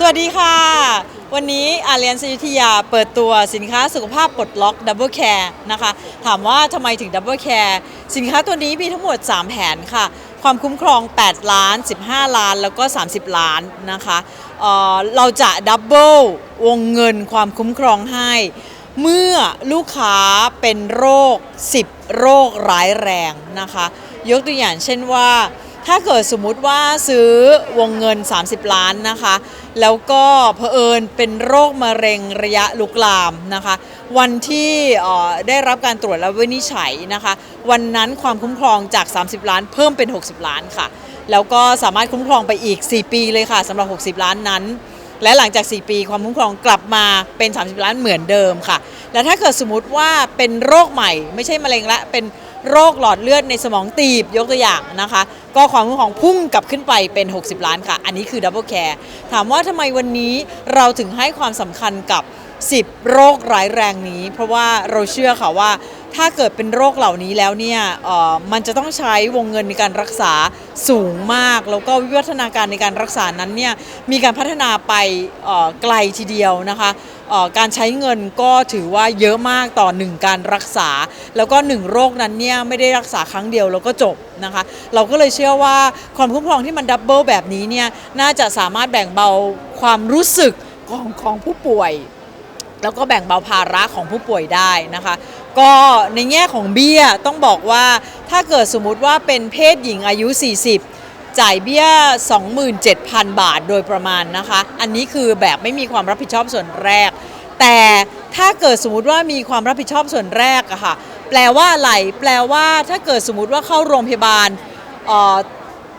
สวัสดีค่ะ วันนี้อาเลียนสยุธยาเปิดตัวสินค้าสุขภาพปลดล็อกดับเบิลแคร์นะคะ ถามว่าทำไมถึงดับเบิลแคร์สินค้าตัวนี้มีทั้งหมด 3 แผนค่ะ ความคุ้มครอง 8 ล้าน 15 ล้าน แล้วก็ 30 ล้านนะคะเออเราจะดับเบิลวงเงินความคุ้มครองให้ เมื่อลูกค้าเป็นโรค 10 โรคร้ายแรงนะคะ ยกตัวอย่างเช่นว่า ถ้าเกิดสมมุติว่าซื้อวงเงิน 30 ล้านนะคะ แล้วก็เผอิญเป็นโรคมะเร็งระยะลุกลามนะคะ วันที่ได้รับการตรวจและวินิจฉัยนะคะ วันนั้นความคุ้มครองจาก 30 ล้าน เพิ่มเป็น 60 ล้านค่ะ แล้วก็สามารถคุ้มครองไปอีก 4 ปีเลยค่ะสำหรับ 60 ล้านนั้น และหลังจาก 4 ปีความคุ้มครองกลับมาเป็น 30 ล้านเหมือนเดิมค่ะ และถ้าเกิดสมมติว่าเป็นโรคใหม่ ไม่ใช่มะเร็งละเป็นโรคหลอดเลือดในสมองตีบยกตัวอย่างนะคะ ก็ความคุ้มครองพุ่งกลับขึ้นไปเป็น 60 ล้านค่ะ อันนี้คือดับเบิลแคร์ถามว่าทำไมวันนี้เราถึงให้ความสำคัญกับ 10 โรคร้ายแรงนี้ เพราะว่าเราเชื่อค่ะว่า ถ้าเกิดเป็นโรคเหล่านี้แล้วเนี่ยเอ่อมันจะต้องใช้วงเงินในการรักษาสูงมาก แล้วก็วิวัฒนาการในการรักษานั้นเนี่ยมีการพัฒนาไปไกลทีเดียวนะคะเอ่อการใช้เงินก็ถือว่าเยอะมากต่อหนึ่งการรักษา แล้วก็หนึ่งโรคนั้นเนี่ยไม่ได้รักษาครั้งเดียวแล้วก็จบนะคะ เราก็เลยเชื่อว่าความคุ้มครองที่มันดับเบิลแบบนี้เนี่ยน่าจะสามารถแบ่งเบาความรู้สึกของของผู้ป่วย แล้วก็แบ่งเบาภาระของผู้ป่วยได้นะคะ ก็ในแง่ของเบี้ยต้องบอกว่าถ้าเกิดสมมุติว่าเป็นเพศหญิงอายุ 40 จ่ายเบี้ย 27,000 บาทโดยประมาณนะคะ อันนี้คือแบบไม่มีความรับผิดชอบส่วนแรก แต่ถ้าเกิดสมมุติว่ามีความรับผิดชอบส่วนแรกอะค่ะแปลว่าอะไรแปลว่าถ้าเกิดสมมติว่าเข้าโรงพยาบาลเ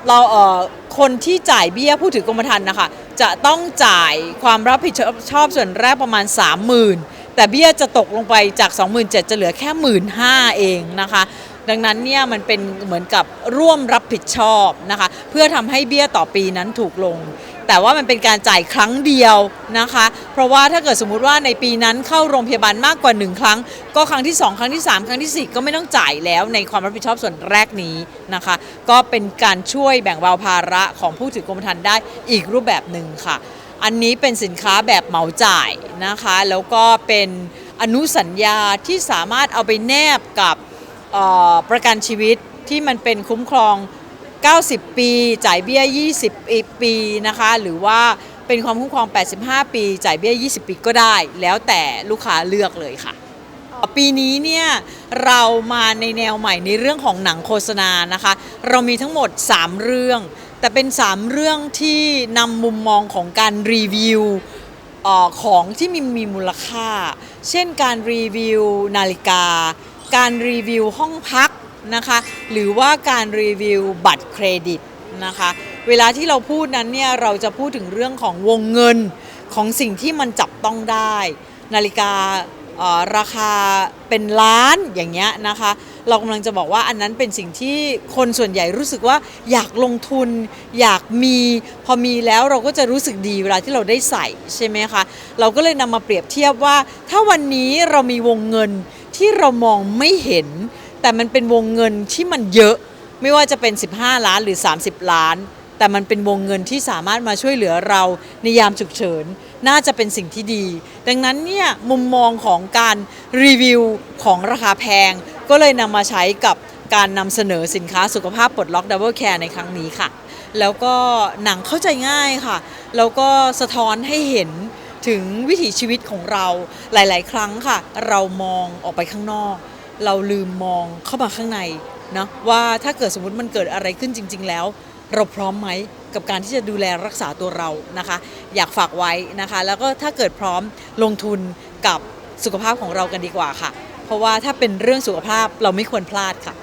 เราเคนที่จ่ายเบี้ยผู้ถือกรมธรรม์นะคะ จะต้องจ่ายความรับผิดชอบส่วนแรกประมาณ 30,000 แต่เบี้ยจะตกลงไปจาก 27,000จะเหลือแค่ 1 5ื่นเองนะคะ ดังนั้นเนี่ยมันเป็นเหมือนกับร่วมรับผิดชอบนะคะ เพื่อทำให้เบี้ยต่อปีนั้นถูกลง แต่ว่ามันเป็นการจ่ายครั้งเดียวนะคะ เพราะว่าถ้าเกิดสมมุติว่าในปีนั้นเข้าโรงพยาบาลมากกว่า 1 ครั้ง ก็ครั้งที่ 2 ครั้งที่ 3 ครั้งทีสี่ 4 ก็ไม่ต้องจ่ายแล้วในความรับผิดชอบส่วนแรกนี้นะคะ ก็เป็นการช่วยแบ่งเบาภาระของผู้ถือกรมธรรม์ได้อีกรูปแบบหนึ่งค่ะ อันนี้เป็นสินค้าแบบเหมาจ่ายนะคะ แล้วก็เป็นอนุสัญญาที่สามารถเอาไปแนบกับประกันชีวิตที่มันเป็นคุ้มครอง 90 ปี จ่ายเบี้ย 20 ปีนะคะ หรือว่าเป็นความคุ้มครอง 85 ปี จ่ายเบี้ย 20 ปีก็ได้ แล้วแต่ลูกค้าเลือกเลยค่ะ ปีนี้เนี่ยเรามาในแนวใหม่ในเรื่องของหนังโฆษณานะคะ เรามีทั้งหมด 3 เรื่อง แต่เป็น 3 เรื่องที่นำมุมมองของการรีวิวออของที่มีมีมูลค่า เช่นการรีวิวนาฬิกา การรีวิวห้องพัก นะคะ หรือว่าการรีวิวบัตรเครดิตนะคะ เวลาที่เราพูดนั้นเนี่ยเราจะพูดถึงเรื่องของวงเงินของสิ่งที่มันจับต้องได้ นาฬิการาคาเป็นล้านอย่างเงี้ยนะคะ เรากำลังจะบอกว่าอันนั้นเป็นสิ่งที่คนส่วนใหญ่รู้สึกว่าอยากลงทุน อยากมีพอมีแล้วเราก็จะรู้สึกดีเวลาที่เราได้ใส่ใช่ไหมคะเราก็เลยนำมาเปรียบเทียบว่า ถ้าวันนี้เรามีวงเงินที่เรามองไม่เห็น แต่มันเป็นวงเงินที่มันเยอะ ไม่ว่าจะเป็น 15 ล้านหรือ 30 ล้าน แต่มันเป็นวงเงินที่สามารถมาช่วยเหลือเราในยามฉุกเฉิน น่าจะเป็นสิ่งที่ดี ดังนั้นเนี่ยมุมมองของการรีวิวของราคาแพง ก็เลยนำมาใช้กับการนำเสนอสินค้าสุขภาพปลดล็อกดับเบิลแคร์ในครั้งนี้ค่ะ แล้วก็หนังเข้าใจง่ายค่ะ แล้วก็สะท้อนให้เห็นถึงวิถีชีวิตของเราหลาย ๆ ครั้งค่ะ เรามองออกไปข้างนอก เราลืมมองเข้ามาข้างในนะว่าถ้าเกิดสมมติมันเกิดอะไรขึ้นจริง ๆ แล้ว เราพร้อมไหมกับการที่จะดูแลรักษาตัวเรานะคะ อยากฝากไว้นะคะ แล้วก็ถ้าเกิดพร้อมลงทุนกับสุขภาพของเรากันดีกว่าค่ะ เพราะว่าถ้าเป็นเรื่องสุขภาพเราไม่ควรพลาดค่ะ